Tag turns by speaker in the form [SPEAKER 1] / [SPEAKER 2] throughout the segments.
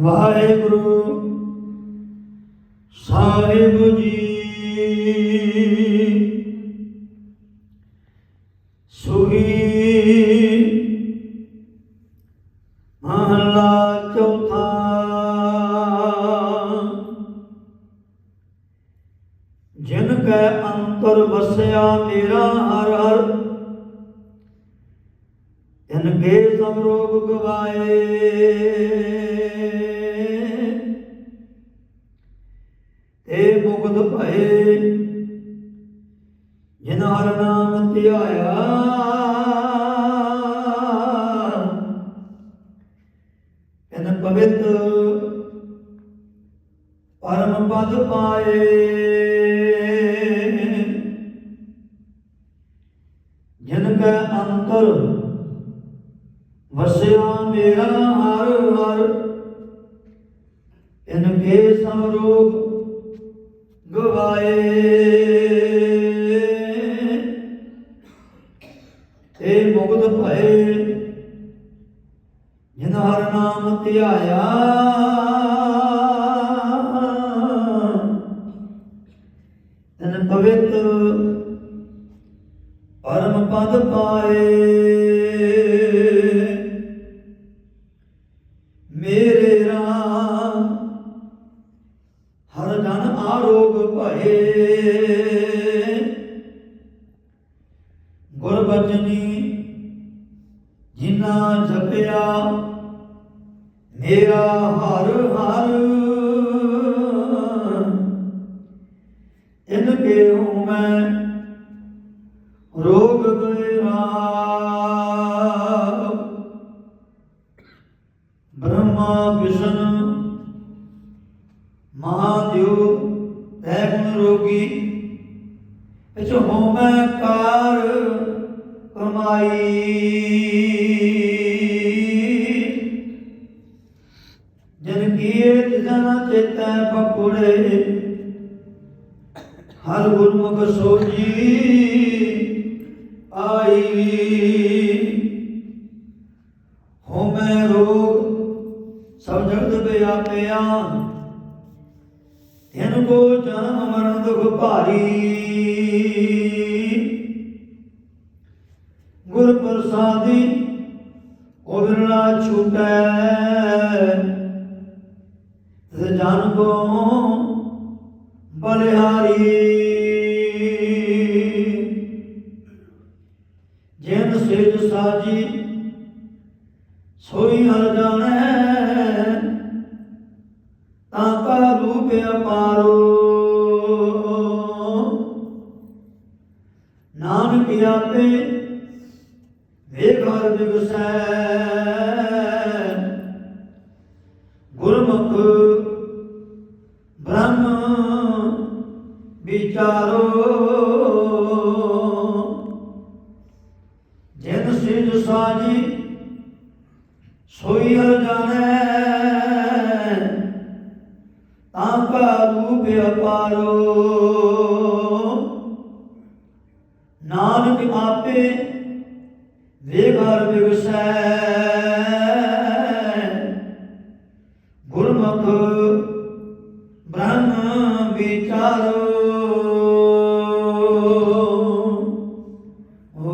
[SPEAKER 1] ਵਾਹਿਗੁਰੂ ਸਾਹਿਬ ਜੀ। ਸੁਹੀ ਮਹਲਾ ਚੌਥਾ। ਜਿਨ ਕੈ ਅੰਤਰ ਵਸਿਆ ਮੇਰਾ ਹਰ ਹਰ, ਤਿਨ ਕੇ ਸਭ ਰੋਗ ਗਵਾਏ। ਧਿਆਇਆ ਤਿਨ ਪਵਿੱਤ ਪਰਮ ਪਦ ਪਾਏ। ਜਿਨ ਕੈ ਅੰਤਰ ਵਸਿਆ ਮੇਰਾ ਹਰ ਹਰ, ਇਨ ਕੇ ਸਭ ਰੋਗ ਗਵਾਏ। ਧਿਆਇਆ ਤਨ ਪਵਿੱਤ ਪਰਮ ਪਦ ਪਾਏ। ਮੇਰੇ ਰਾਮ, ਹਰ ਜਨ ਆਰੋਗ ਭਏ। ਗੁਰ ਬਚਨੀ ਜਿਨਾ ਜਪਿਆ ਮੇਰਾ ਹਰ ਹਰ। ਇਨ ਕੇ ਹੂੰ ਮੈਂ ਰੋਗ ਗਏ ਰਾਮ ਬ੍ਰਹਮਾ ਵਿਸ਼ਨ ਮਹਾਦੇਵ ਤੈ ਗੁਣ ਰੋਗੀ। ਇਚ ਹੋਮੈ ਕਾਰ ਕਮਾਈ। ਕੀਏ ਚੇਤੈ ਬਪੁੜੇ ਹਰ ਗੁਰਮੁਖ ਸੋਜੀ ਆਈ। ਹੋਮੈ ਰੋਗ ਸਭ ਜਗਤ ਵਿਆਪਿਆ ਤਿਨ ਕੋ ਜਨਮ ਮਰਨ ਦੁਖ ਭਾਰੀ। ਗੁਰ ਪ੍ਰਸਾਦੀ ਉਹ ਬਿਰਲਾ ਛੂਟੈ। ਜਨ ਕੋ ਬਲਿਹਾਰੀ। ਜਿਨ ਸਿਜ ਸਾਜੀ, ਸੋਈ ਹਰ ਜਾਣੈ। ਤਾਂ ਕਾ ਰੂਪ ਅਪਾਰੋ। ਨਾਨਕ ਆਪੇ ਵੇਖਰ ਦਿਵਸੈ ਗੁਰਮੁਖ ਵਿਚਾਰੋ। ਜਿਨ ਸਿਜ ਸਾਜੀ, ਸੋਈ ਹਰ ਜਾਣੈ। ਤਾਂ ਕਾ ਰੂਪ ਅਪਾਰੋ ਨਾਨਕ ਆਪੇ ਵੇਗਰ ਵਿਗਸੈ ਨਾਨੋ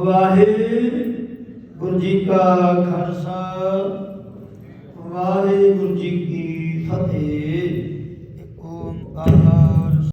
[SPEAKER 1] ਵਾਹਿਗੁਰੂ ਜੀ ਕਾ ਖਾਲਸਾ। ਵਾਹਿਗੁਰੂ ਜੀ ਕੀ ਫਤਿਹ। ਓਮ ਆਹ